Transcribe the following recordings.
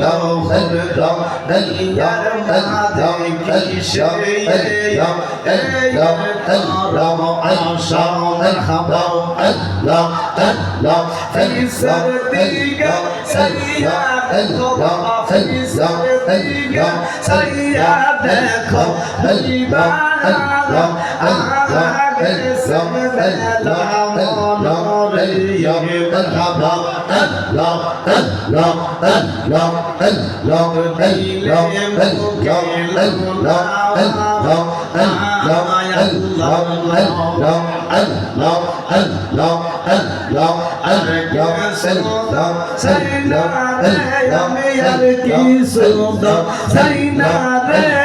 اللهم اللهم اللهم اللهم اللهم اللهم اللهم اللهم اللهم اللهم اللهم اللهم في سردك سيئات اللهم في سردك سيئات اللهم Say not, say not, say not,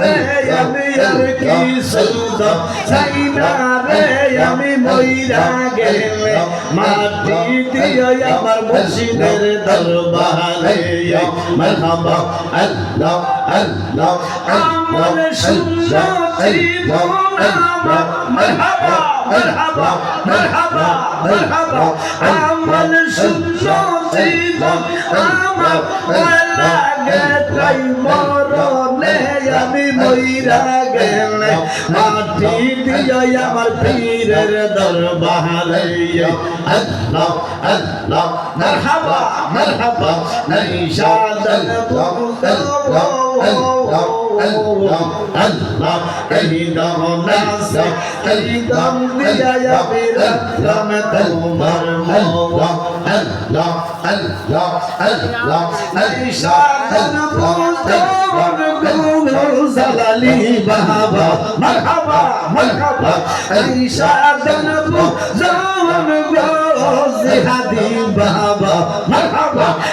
রে আমি আর কি সুন্দর? সাইনা রে আমি মইরা গেলে। মাটি দিয়া আমার মুর্শিদের দরবারে মারহাবা আল্লাহ আল্লাহ আমার সুন্নতি মোনা মারহাবা মারহাবা মারহাবা মারহাবা। আমার সুন্নতি আমার লাগে তাই মরণে আমি মইরা গেলে। মাটি দিয়া আমার পীরের দরবারে আল্লাহ আল্লাহ, মারহাবা মারহাবা, নাই আল্লাহ আল্লাহ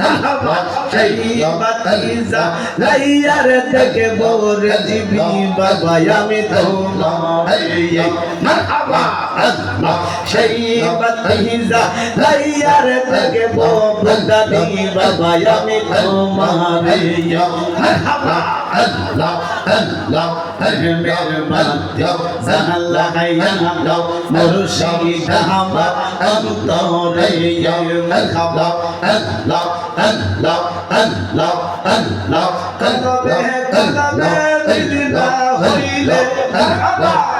মারহাবা সেই বাতিজা লাইয়া দেখব রেজিবি বাবা আমি সেই বাতিজা লাইয়া দেখব বন্দানি বাবা আমি তোমারে আল্লাহ মের মধ্য জানাল্লাহ আল্লাহ মুর্শিদ আমার অন্তরে মারহাবা আল্লাহ আল্লাহ আল্লাহ আল্লাহ কলবে কলবে মিল না হইলে মারহাবা মারহাবা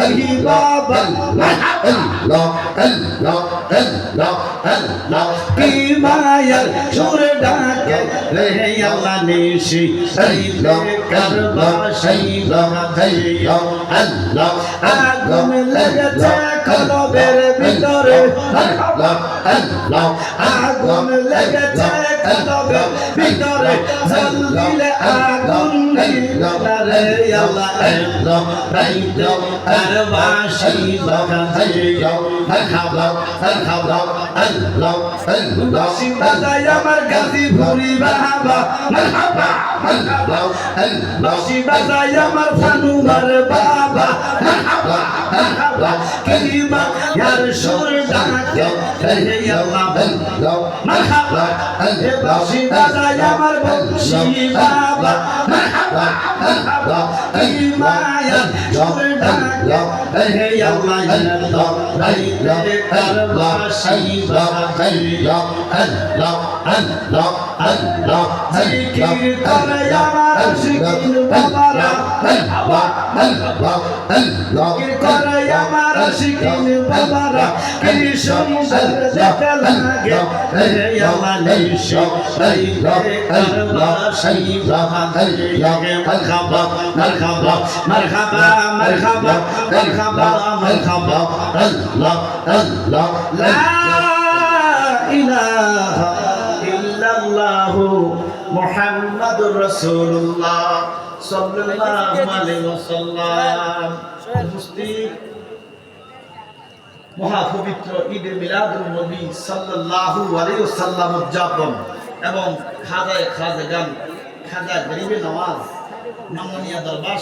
বাবা কি মায়ার সুর ডাকে রে আল্লাহ নিশি সাইলে কারবা সেই আগুন লেগেছে কলবের ভিতরে আগুন লেগেছে কলবের ভিতরে জ্বলিলে আগুন রে আল্লাহ রাইতে কারবা সেই বাসি বাজায় আমার গাছি ভুরি বাবা মারহাবা মারহাবা বাসি বাজায় আমার ফানুমার বাবা মারহাবা মারহাবা কিমা ইয়ার সুর ডাকে হে আল্লাহ মারহাবা এ বাসি বাজায় আমার বংশী বাবা মারহাবা মারহাবা কিমা ইয়ার সুর ডাকে হে আল্লাহ আল্লাহ রাইতে কারবা সেই জিকির করে আমার আশিকিন বাবারা জিকির করে আমার আশিকিন বাবারা কি সুন্দর দেখতে লাগে হে আল্লাহ মারহাবা মারহাবা মারহাবা মারহাবা মারহাবা মারহাবা لا ইলাহা ইল্লাল্লাহ মুহাম্মাদুর রাসূলুল্লাহ সাল্লাল্লাহু আলাইহি ওয়াসাল্লাম। মহাপবিত্র ঈদে মিলাদুল নবী সাল্লাল্লাহু আলাইহি ওয়াসাল্লাম উদযাপন এবং খাজায় খাজা গান খাজা গরিবে নামাজ নমনীয় দরবার